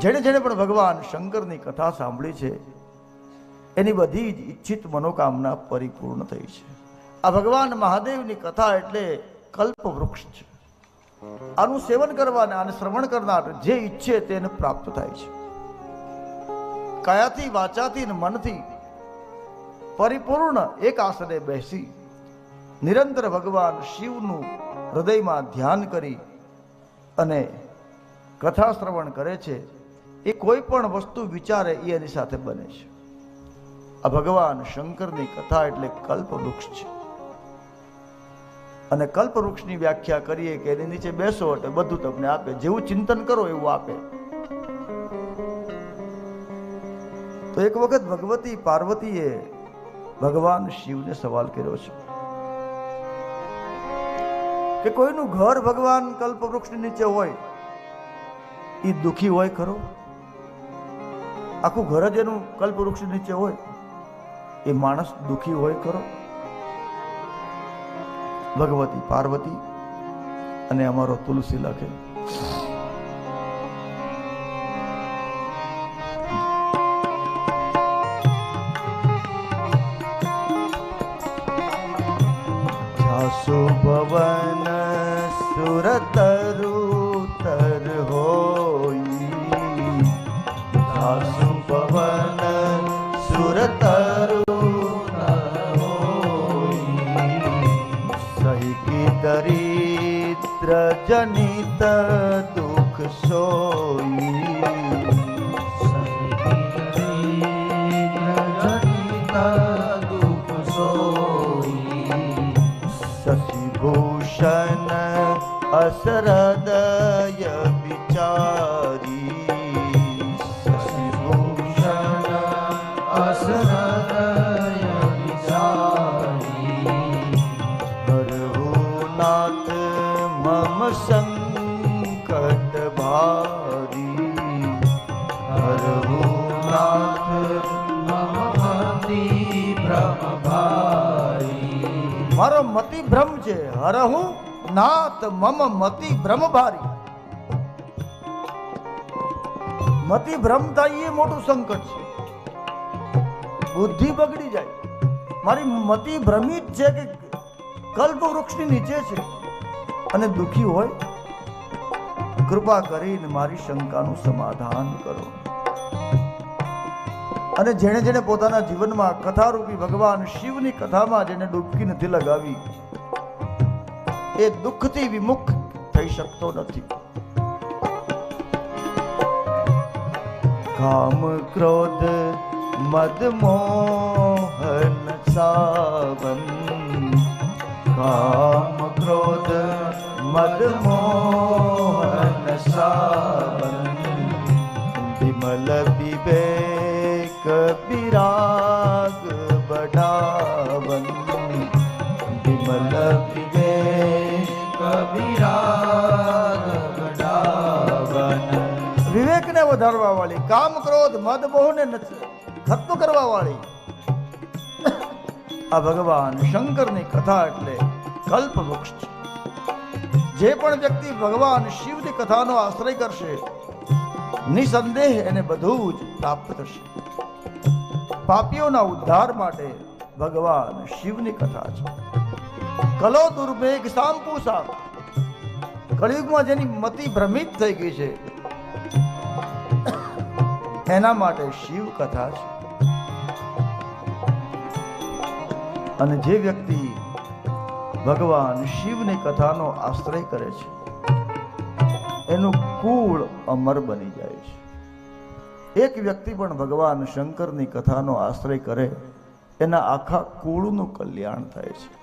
જેણે જેણે પણ ભગવાન શંકરની કથા સાંભળી છે, એની બધી જ ઈચ્છિત મનોકામના પરિપૂર્ણ થઈ છે. આ ભગવાન મહાદેવની કથા એટલે કલ્પ વૃક્ષ છે. આનું સેવન કરવાને આને શ્રવણ કરનાર જે ઈચ્છે તેને પ્રાપ્ત થાય છે. કયાથી વાચાથી ને મનથી પરિપૂર્ણ એક આસને બેસી નિરંતર ભગવાન શિવનું હૃદયમાં ધ્યાન કરી અને કથા શ્રવણ કરે છે. એ કોઈ પણ વસ્તુ વિચારે એ એની સાથે બને છે. આ ભગવાન શંકરની કથા એટલે કલ્પ વૃક્ષ છે. અને કલ્પ વૃક્ષની વ્યાખ્યા કરીએ કે એની નીચે બેસો એટલે બધું તમને આપે. જેવું ચિંતન કરો એવું આપે. તો એક વખત ભગવતી પાર્વતીએ ભગવાન શિવને સવાલ કર્યો છે કે કોઈનું ઘર ભગવાન કલ્પવૃક્ષની નીચે હોય એ દુખી હોય ખરો? આખું ઘર જ એનું કલ્પ વૃક્ષની નીચે હોય. એ માણસ દુખી હોય ખરો. ભગવતી, પાર્વતી અને અમારો તુલસી લખે. ભવન સુરતરુ તર હોઈ દરિદ્ર જનિત દુઃખ સોઈ. શશિભૂષણ અસરદય વિચારી મમ સંકટ ભારી મારો મતિ ભ્રમ છે. હરહું નાથ મમ મતિ ભ્રમ ભારી મતિ ભ્રમ એ મોટું સંકટ છે. બુદ્ધિ બગડી જાય. મારી મતિ ભ્રમિત છે કે કલ્પ વૃક્ષની નીચે છે? અને દુઃખી હોય, કૃપા કરીને મારી શંકાનું સમાધાન કરો. અને જેણે જેણે પોતાના જીવનમાં કથારૂપી ભગવાન શિવની કથામાં જેને ડૂબકી નથી લગાવી, એ દુઃખથી વિમુખ થઈ શકતો નથી. કામ ક્રોધ, મદ મોહન સાવન, કામ ક્રોધ મદ મોહન સાવન વિમલ વિવેક વિરાગ બઢાવન વિમલ વિવેક વિરાગ બઢાવન વિવેકને વધારવા વાળી, કામ ક્રોધ મદ મોહને ખત્મ કરવા વાળી. આ ભગવાન શંકરની કથા એટલે કલ્પ વૃક્ષ છે જે પણ વ્યક્તિ ભગવાન શિવની કથાનો આશ્રય કરશે, નિસંદેહ એને બધું જ પ્રાપ્ત થશે. પાપીઓના ઉદ્ધાર માટે ભગવાન શિવની કથા છે. કલો દુર્ભેગ સાંપુ સાપ કળિયુગમાં જેની મતિ ભ્રમિત થઈ ગઈ છે, એના માટે શિવ કથા છે. અને જે વ્યક્તિ ભગવાન શિવની કથાનો આશ્રય કરે છે. એનું કુળ અમર બની જાય છે. એક વ્યક્તિ પણ ભગવાન શંકરની કથાનો આશ્રય કરે, એના આખા કુળનું કલ્યાણ થાય છે.